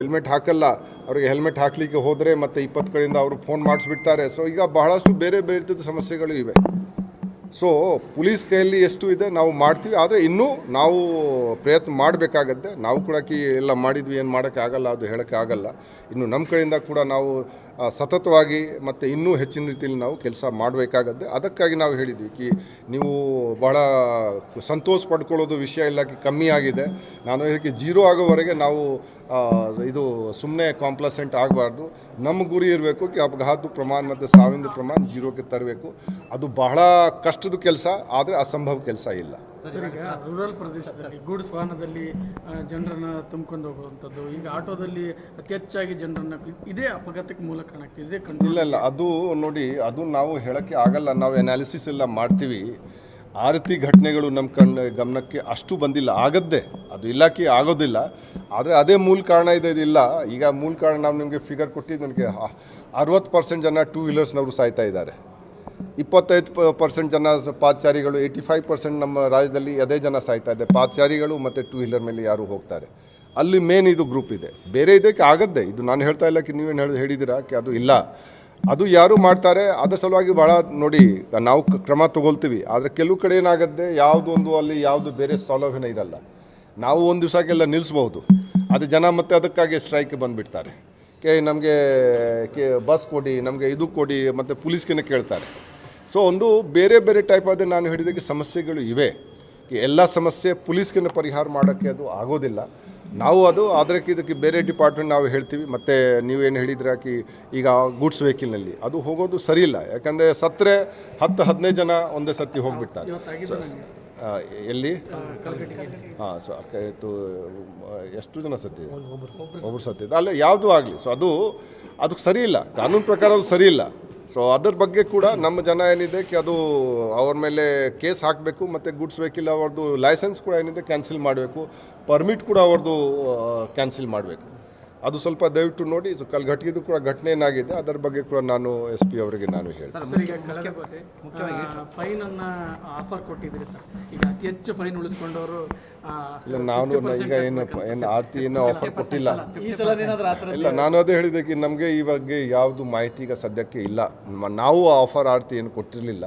Helmet ಹಾಕಲ್ಲ, ಅವರಿಗೆ helmet ಹಾಕಲಿಕ್ಕೆ ಹೋದರೆ ಮತ್ತೆ ಇಪ್ಪತ್ತು ಕಡೆಯಿಂದ ಅವರು ಫೋನ್ ಮಾಡಿಸ್ಬಿಡ್ತಾರೆ. ಸೊ ಈಗ ಬಹಳಷ್ಟು ಬೇರೆ ಬೇರೆ ಸಮಸ್ಯೆಗಳು ಇವೆ. ಸೊ ಪೊಲೀಸ್ ಕೈಯಲ್ಲಿ ಎಷ್ಟು ಇದೆ ನಾವು ಮಾಡ್ತೀವಿ. ಆದರೆ ಇನ್ನೂ ನಾವು ಪ್ರಯತ್ನ ಮಾಡಬೇಕಾಗತ್ತೆ. ನಾವು ಕೂಡ ಕಿ ಎಲ್ಲ ಮಾಡಿದ್ವಿ, ಏನು ಮಾಡೋಕ್ಕೆ ಆಗಲ್ಲ, ಅದು ಹೇಳೋಕ್ಕೆ ಆಗಲ್ಲ. ಇನ್ನು ನಮ್ಮ ಕಡೆಯಿಂದ ಕೂಡ ನಾವು ಸತತವಾಗಿ ಮತ್ತು ಇನ್ನೂ ಹೆಚ್ಚಿನ ರೀತಿಯಲ್ಲಿ ನಾವು ಕೆಲಸ ಮಾಡಬೇಕಾಗತ್ತೆ. ಅದಕ್ಕಾಗಿ ನಾವು ಹೇಳಿದ್ವಿ ಕಿ, ನೀವು ಬಹಳ ಸಂತೋಷ ಪಡ್ಕೊಳ್ಳೋದು ವಿಷಯ ಇಲ್ಲ ಕಿ ಕಮ್ಮಿ ಆಗಿದೆ. ನಾನು ಇದಕ್ಕೆ ಜೀರೋ ಆಗೋವರೆಗೆ ನಾವು ಇದು ಸುಮ್ಮನೆ ಕಾಂಪ್ಲಸೆಂಟ್ ಆಗಬಾರ್ದು. ನಮ್ಮ ಗುರಿ ಇರಬೇಕು ಕಿ ಅಪಘಾತ ಪ್ರಮಾಣ ಮತ್ತು ಸಾವಿನ ಪ್ರಮಾಣ ಜೀರೋಕ್ಕೆ ತರಬೇಕು. ಅದು ಬಹಳ ಕಷ್ಟದ ಕೆಲಸ ಆದರೆ ಅಸಂಭವ ಕೆಲಸ ಇಲ್ಲ. ರೂರಲ್ ಪ್ರದೇಶದಲ್ಲಿ ಗೂಡ್ಸ್ ವಾಹನದಲ್ಲಿ ಜನರನ್ನ ತುಂಬಿಕೊಂಡು ಹೋಗುವಂಥದ್ದು ಈಗ ಆಟೋದಲ್ಲಿ ಅತಿ ಹೆಚ್ಚಾಗಿ ಜನರನ್ನ ಇದೇ ಅಪಘಾತಕ್ಕೆ ಮೂಲ ಆಗ್ತಿದೆ ಇದೇ ಕಂಡು ಇಲ್ಲ ಇಲ್ಲ. ಅದು ನೋಡಿ ಅದು ನಾವು ಹೇಳೋಕ್ಕೆ ಆಗಲ್ಲ. ನಾವು ಎನಾಲಿಸಿಸ್ ಎಲ್ಲ ಮಾಡ್ತೀವಿ. ಆ ರೀತಿ ಘಟನೆಗಳು ನಮ್ಮ ಕಣ್ಣು ಗಮನಕ್ಕೆ ಅಷ್ಟು ಬಂದಿಲ್ಲ. ಆಗದ್ದೇ. ಅದು ಇಲ್ಲಕ್ಕೆ ಆಗೋದಿಲ್ಲ. ಆದರೆ ಅದೇ ಮೂಲ ಕಾರಣ ಇದೆ ಇಲ್ಲ. ಈಗ ಮೂಲ ಕಾರಣ ನಾವು ನಿಮಗೆ ಫಿಗರ್ ಕೊಟ್ಟಿದ್ದು ನನಗೆ ಅರವತ್ತು ಪರ್ಸೆಂಟ್ ಜನ ಟೂ ವೀಲರ್ಸ್ನವರು ಸಾಯ್ತಾ ಇದ್ದಾರೆ. ಇಪ್ಪತ್ತೈದು ಪರ್ಸೆಂಟ್ ಜನ ಪಾದಚಾರಿಗಳು ಏಯ್ಟಿ ಫೈವ್ ಪರ್ಸೆಂಟ್ ನಮ್ಮ ರಾಜ್ಯದಲ್ಲಿ ಅದೇ ಜನ ಸಾಯ್ತಾ ಇದೆ ಪಾದಚಾರಿಗಳು ಮತ್ತು ಟೂ ವೀಲರ್ ಮೇಲೆ ಯಾರು ಹೋಗ್ತಾರೆ. ಅಲ್ಲಿ ಮೇನ್ ಇದು ಗ್ರೂಪ್ ಇದೆ. ಬೇರೆ ಇದಕ್ಕೆ ಆಗದ್ದೆ. ಇದು ನಾನು ಹೇಳ್ತಾ ಇಲ್ಲ ನೀವೇನು ಹೇಳಿ ಅದು ಇಲ್ಲ. ಅದು ಯಾರು ಮಾಡ್ತಾರೆ, ಅದರ ಸಲುವಾಗಿ ಭಾಳ ನೋಡಿ, ನಾವು ಕ್ರಮ ತಗೊಳ್ತೀವಿ. ಆದರೆ ಕೆಲವು ಕಡೆ ಏನಾಗುತ್ತೆ ಯಾವುದೊಂದು ಅಲ್ಲಿ ಯಾವುದು ಬೇರೆ ಸೌಲಭ್ಯನೇ ಇರಲ್ಲ. ನಾವು ಒಂದು ದಿವಸಕ್ಕೆಲ್ಲ ನಿಲ್ಲಿಸ್ಬೋದು ಅದು ಜನ ಮತ್ತೆ ಅದಕ್ಕಾಗಿ ಸ್ಟ್ರೈಕ್ ಬಂದುಬಿಡ್ತಾರೆ. ಕೆ, ನಮಗೆ, ಕೆ ಬಸ್ ಕೊಡಿ, ನಮಗೆ ಇದು ಕೊಡಿ ಮತ್ತು ಪೊಲೀಸ್ಗೆ ಕೇಳ್ತಾರೆ. ಸೊ ಒಂದು ಬೇರೆ ಬೇರೆ ಟೈಪ್ ಆದರೆ ನಾನು ಹೇಳಿದಕ್ಕೆ ಸಮಸ್ಯೆಗಳು ಇವೆ. ಎಲ್ಲ ಸಮಸ್ಯೆ ಪೊಲೀಸ್ಗೆ ಪರಿಹಾರ ಮಾಡೋಕ್ಕೆ ಅದು ಆಗೋದಿಲ್ಲ. ನಾವು ಅದು ಅದಕ್ಕೆ ಇದಕ್ಕೆ ಬೇರೆ ಡಿಪಾರ್ಟ್ಮೆಂಟ್ ನಾವು ಹೇಳ್ತೀವಿ. ಮತ್ತು ನೀವೇನು ಹೇಳಿದ್ರೆ ಹಾಕಿ ಈಗ ಗೂಡ್ಸ್ ವೆಹಿಕಲ್ನಲ್ಲಿ. ಅದು ಹೋಗೋದು ಸರಿ ಇಲ್ಲ. ಯಾಕಂದರೆ ಸತ್ತರೆ ಹತ್ತು ಹದಿನೈದು ಜನ ಒಂದೇ ಸರ್ತಿ ಹೋಗಿಬಿಡ್ತಾರೆ. ಎಲ್ಲಿ? ಹಾಂ ಸೊ ಆಯ್ತು ಎಷ್ಟು ಜನ ಸತ್ತಿ ಒಬ್ಬರು ಸತ್ತಿದೆ ಅಲ್ಲ ಯಾವುದು ಆಗಲಿ. ಸೊ ಅದು ಅದಕ್ಕೆ ಸರಿ ಇಲ್ಲ. ಕಾನೂನು ಪ್ರಕಾರ ಅದು ಸರಿ ಇಲ್ಲ. ಸೊ ಅದ್ರ ಬಗ್ಗೆ ಕೂಡ ನಮ್ಮ ಜನ ಏನಿದೆ ಕಿ ಅದು ಅವ್ರ ಮೇಲೆ ಕೇಸ್ ಹಾಕಬೇಕು, ಮತ್ತು ಗುಡ್ಸ್ ವೆಹಿಕಲ್ ಅವ್ರದ್ದು ಲೈಸೆನ್ಸ್ ಕೂಡ ಏನಿದೆ ಕ್ಯಾನ್ಸಲ್ ಮಾಡಬೇಕು ಪರ್ಮಿಟ್ ಕೂಡ ಅವ್ರದ್ದು ಕ್ಯಾನ್ಸಲ್ ಮಾಡಬೇಕು. ಅದು ಸ್ವಲ್ಪ ದಯವಿಟ್ಟು ನೋಡಿ ಕಲ್ ಕೂಡ ಘಟನೆ ಏನಾಗಿದೆ ಅದರ ಬಗ್ಗೆ ಕೂಡ ನಾನು ಎಸ್ ಪಿ ಅವರಿಗೆ ನಾನು ಹೇಳ್ತೀನಿ ಸರ್ ಈಗ ಕಳೆದ ಬಾರಿ ಅನ್ನ ಆಫರ್ ಕೊಟ್ಟಿದ್ದೀರಿ ಸರ್. ಈಗ ಅತಿ ಹೆಚ್ಚು ಫೈನ್ ಉಳಿಸ್ಕೊಂಡವರು ಇಲ್ಲ ನಾನು ಈಗ ಏನು ಏನು ಆರ್ತಿ ಏನೋ ಆಫರ್ ಕೊಟ್ಟಿಲ್ಲ. ಇಲ್ಲ ನಾನು ಅದೇ ಹೇಳಿದ್ದಕ್ಕೆ ನಮಗೆ ಈ ಬಗ್ಗೆ ಯಾವುದು ಮಾಹಿತಿ ಈಗ ಸದ್ಯಕ್ಕೆ ಇಲ್ಲ. ನಾವು ಆಫರ್ ಆರ್ತಿ ಏನು ಕೊಟ್ಟಿರಲಿಲ್ಲ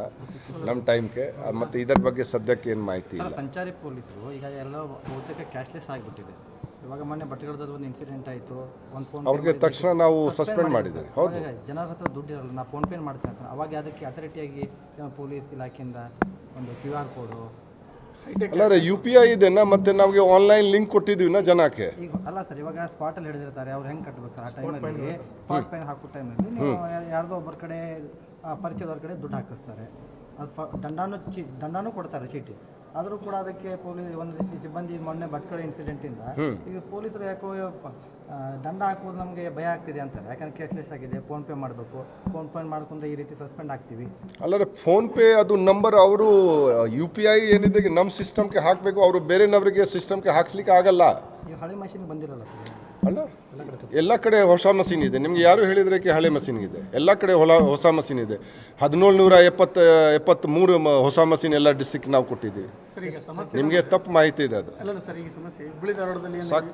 ನಮ್ಮ ಟೈಮ್ಗೆ. ಮತ್ತು ಇದರ ಬಗ್ಗೆ ಸದ್ಯಕ್ಕೆ ಏನು ಮಾಹಿತಿ ಇಲ್ಲ. ಸಂಚಾರಿ ಪೊಲೀಸರು ಈಗ ಎಲ್ಲ ಬಹುತೇಕ ಕ್ಯಾಶ್ಲೆಸ್ ಆಗಿಬಿಟ್ಟಿದೆ. ಇವಾಗ ಮೊನ್ನೆ ಬಟ್ಟೆಗಳದಲ್ಲಿ ಒಂದು ಇನ್ಸಿಡೆಂಟ್ ಆಯಿತು. ಒಂದು ಫೋನ್ ಅವ್ರಿಗೆ ತಕ್ಷಣ ನಾವು ಸಸ್ಪೆಂಡ್ ಮಾಡಿದ್ದೇವೆ ಹೌದು. ಜನರ ಹತ್ರ ದುಡ್ಡು ಇರಲ್ಲ. ನಾ ಫೋನ್ ಪೇ ಮಾಡ್ತೇನೆ ಅಂತ. ಅವಾಗ ಅದಕ್ಕೆ ಅಥಾರಿಟಿಯಾಗಿ ಪೊಲೀಸ್ ಇಲಾಖೆಯಿಂದ ಒಂದು ಕ್ಯೂ ಆರ್ ಕೋಡು ಅಲ್ಲ ಯು ಪಿ ಐ ಇದೆನಾ? ಮತ್ತೆ ನಮಗೆ ಆನ್ಲೈನ್ ಲಿಂಕ್ ಕೊಟ್ಟಿದ್ವಿ ನಾ ಜನಕ್ಕೆ. ಈಗ ಅಲ್ಲ ಸರ್ ಇವಾಗ ಸ್ಪಾಟಲ್ಲಿ ಹಿಡಿದಿರ್ತಾರೆ. ಅವ್ರು ಹೆಂಗೆ ಕಟ್ಟಬೇಕು ಸರ್ ಆ ಟೈಮಲ್ಲಿ ಸ್ಪಾಟ್ ಪೈನ್ ಹಾಕೋ ಟೈಮಲ್ಲಿ ಯಾರ್ದೋ ಒಬ್ಬರ ಕಡೆ ಆ, ಪರಿಚಯದವ್ರ ಕಡೆ ದುಡ್ಡು ಹಾಕಿಸ್ತಾರೆ. ಅದು ಪ ದಂಡನೂ ಚಿ ದಂಡನೂ ಕೊಡ್ತಾರೆ ಚೀಟಿ. ಆದರೂ ಕೂಡ ಅದಕ್ಕೆ ಪೊಲೀಸ್ ಒಂದು ಸಿಬ್ಬಂದಿ ಮೊನ್ನೆ ಭಟ್ಕಳ ಇನ್ಸಿಡೆಂಟಿಂದ ಈಗ ಪೊಲೀಸರು ಯಾಕೋ ಪ- ದಂಡ ಹಾಕೋದು ನಮಗೆ ಭಯ ಆಗ್ತಿದೆ ಅಂತಾರೆ. ಯಾಕಂದ್ರೆ ಕ್ಯಾಶ್ಲೆಸ್ ಆಗಿದೆ ಫೋನ್ ಪೇ ಮಾಡಬೇಕು. ಫೋನ್ ಪೇ ಮಾಡ್ಕೊಂಡು ಈ ರೀತಿ ಸಸ್ಪೆಂಡ್ ಆಗ್ತೀವಿ. ಅಲ್ಲದೆ ಫೋನ್ಪೇ ಅದು ನಂಬರ್ ಅವರು ಯು ಪಿ ಐ ಏನಿದೆ ನಮ್ಮ ಸಿಸ್ಟಮ್ಗೆ ಹಾಕಬೇಕು. ಅವರು ಬೇರೆನವರಿಗೆ ಸಿಸ್ಟಮ್ಗೆ ಹಾಕ್ಸ್ಲಿಕ್ಕೆ ಆಗಲ್ಲ. ಈ ಹಳೆ ಮಷಿನ್ ಬಂದಿರಲ್ಲ ಸರ್. ಅಲ್ಲ ಎಲ್ಲ ಕಡೆ ಹೊಸ ಮಷೀನ್ ಇದೆ. ನಿಮ್ಗೆ ಯಾರು ಹೇಳಿದ್ರೆ ಕಿ ಹಳೆ ಮಷೀನ್ ಇದೆ? ಎಲ್ಲ ಕಡೆ ಹೊಲ ಹೊಸ ಮಷೀನ್ ಇದೆ. ಹದಿನೇಳು ನೂರ ಎಪ್ಪತ್ತು ಎಪ್ಪತ್ತ್ಮೂರು ಮ- ಹೊಸ ಮಷೀನ್ ಎಲ್ಲ ಡಿಸ್ಟಿಕ್ ನಾವು ಕೊಟ್ಟಿದ್ದೀವಿ. ನಿಮಗೆ ತಪ್ಪು ಮಾಹಿತಿ ಇದೆ ಅದು. ಸಾಕು